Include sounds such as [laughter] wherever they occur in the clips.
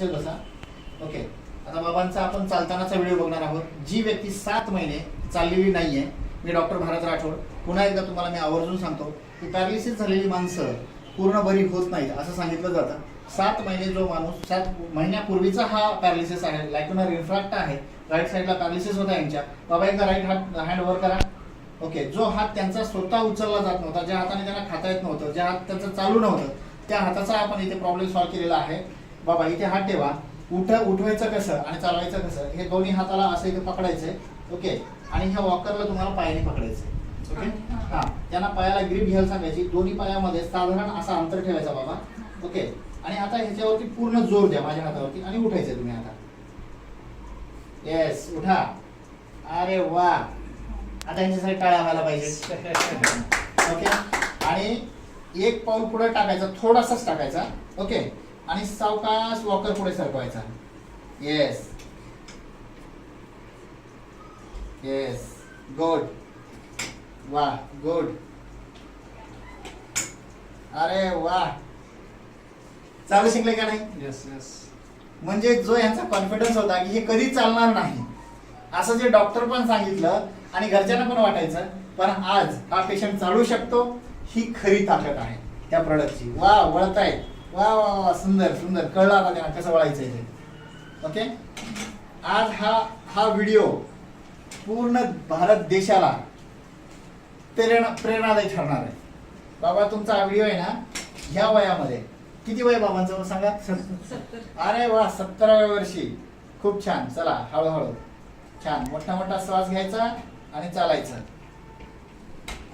लक्षात बसा ओके आता बाबांचा आपण चालतानाचा व्हिडिओ बघणार आहोत. जी व्यक्ती सात महिने चाललेली नाहीये मी डॉक्टर भारत राठोड. पुन्हा एकदा तुम्हाला मी आवर्जून सांगतो की पॅरालिसिस झालेली माणसं पूर्ण बरी होत नाहीत असं सांगितलं जातं. सात महिने जो माणूस सात महिन्यापूर्वीचा हा पॅरालिसिस आहे लायकोनर इन्फ्रॅक्ट आहे राईट साईडला पॅरालिसिस होता यांच्या. बाबा एकदा राईट हात हँड वर करा. ओके जो हात त्यांचा स्वतः उचलला जात नव्हता ज्या हाताने त्यांना खाता येत नव्हतं ज्या हात त्यांचं चालू नव्हतं त्या हाताचा आपण इथे प्रॉब्लेम सॉल्व्ह केलेला आहे. बाबा इथे हात ठेवा. उठ उठवायचं कसं आणि चालवायचं कसं हे दोन्ही हाताला असं इथे पकडायचंय ओके? आणि ह्या वॉकरला तुम्हाला पायाने पकडायचंय ओके? हा त्यांना पायाला ग्रीप घ्यायला सांगायची. दोन्ही पायामध्ये साधारण असा अंतर ठेवायचा बाबा ओके? आणि आता ह्याच्यावरती पूर्ण जोर द्या माझ्या हातावरती आणि उठायचंय तुम्ही आता. येस उठा. अरे वा. आता यांच्यासाठी टाळ्या व्हायला पाहिजे. [laughs] ओके? आणि एक पाऊल पुढे टाकायचा थोडासाच टाकायचा ओके? आणि सावकाश वॉकर पुढे सरकवायचा. येस येस गुड वा गुड अरे वा चालू शिकले का नाही? येस येस म्हणजे जो यांचा कॉन्फिडन्स होता की हे कधी चालणार नाही. असं जे डॉक्टर पण सांगितलं आणि घरच्यांना पण वाटायचं पण आज हा पेशंट चालू शकतो ही खरी ताकद आहे त्या प्रॉडक्टची वा वळतायत. वा वा वा सुंदर सुंदर. कळलं आता त्यांना कसं वळायचं ते. ओके आज हा हा व्हिडिओ पूर्ण भारत देशाला प्रेरणा प्रेरणादायी ठरणार आहे. बाबा तुमचा हा व्हिडिओ आहे ना ह्या वयामध्ये. किती वय बाबांचं सांगा? अरे वा सत्तराव्या वर्षी. खूप छान. चला हळूहळू. छान. मोठा मोठा श्वास घ्यायचा आणि चालायचं.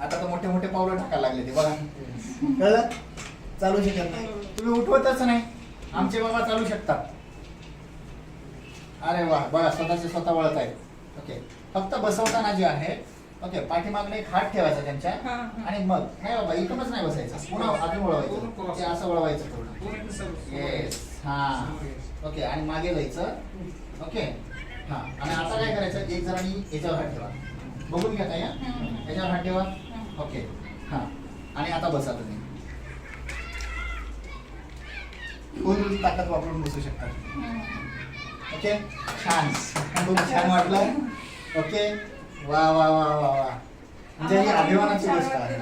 आता तर मोठे मोठे पावलं टाकायला लागले ते बघा. [laughs] कळलं? चालू शकत नाही. तुम्ही उठवतच नाही. आमचे बाबा चालू शकतात. अरे वा बघा स्वतःचे स्वतः वळत आहेत ओके फक्त बसवताना जे आहे ओके पाठीमागणे एक हात ठेवायचा त्यांच्या. आणि मग नाही बाबा इथूनच नाही बसायचं. पुन्हा अजून वळवायचं. ते असं वळवायचं थोडं येस हा. ओके आणि मागे जायचं. ओके हा. आणि आता काय करायचं? एक जणांनी याच्यावर हात ठेवा. बघून घ्या या हम्म. याच्यावर हात ठेवा. ओके हा. आणि आता बसा तुम्ही. फुल ताकद वापरून बसू शकता ओके? छान खूप छान वाटलं. ओके? वा वा वा वा वा. म्हणजे ही अभिमानाची गोष्ट आहे.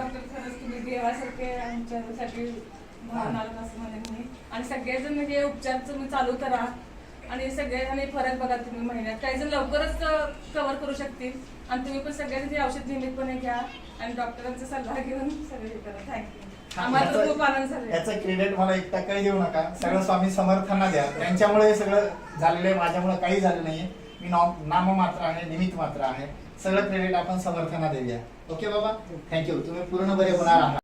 आणि सगळेजण म्हणजे उपचार तुम्ही चालू करा. आणि सगळेजण हे फरक बघा तुम्ही महिन्यात. काही जण लवकरच कव्हर करू शकतील. आणि तुम्ही पण सगळ्यांनी औषध नियमितपणे घ्या. आणि डॉक्टरांचा सल्ला घेऊन सगळे हे करा. थँक्यू आम्हाला तर खूप आनंद झाला याचं क्रेडिट मला एक टक्काही देऊ नका. सगळं स्वामी समर्थांना द्या. त्यांच्यामुळे हे सगळं झालेलं आहे. माझ्यामुळे काही झालं नाहीये. मी नाम नाममात्र आहे निमित्त मात्र आहे. सगळं क्रेडिट आपण समर्थांना देऊया. ओके बाबा? थँक्यू तुम्ही पूर्ण बरे होणार आहात.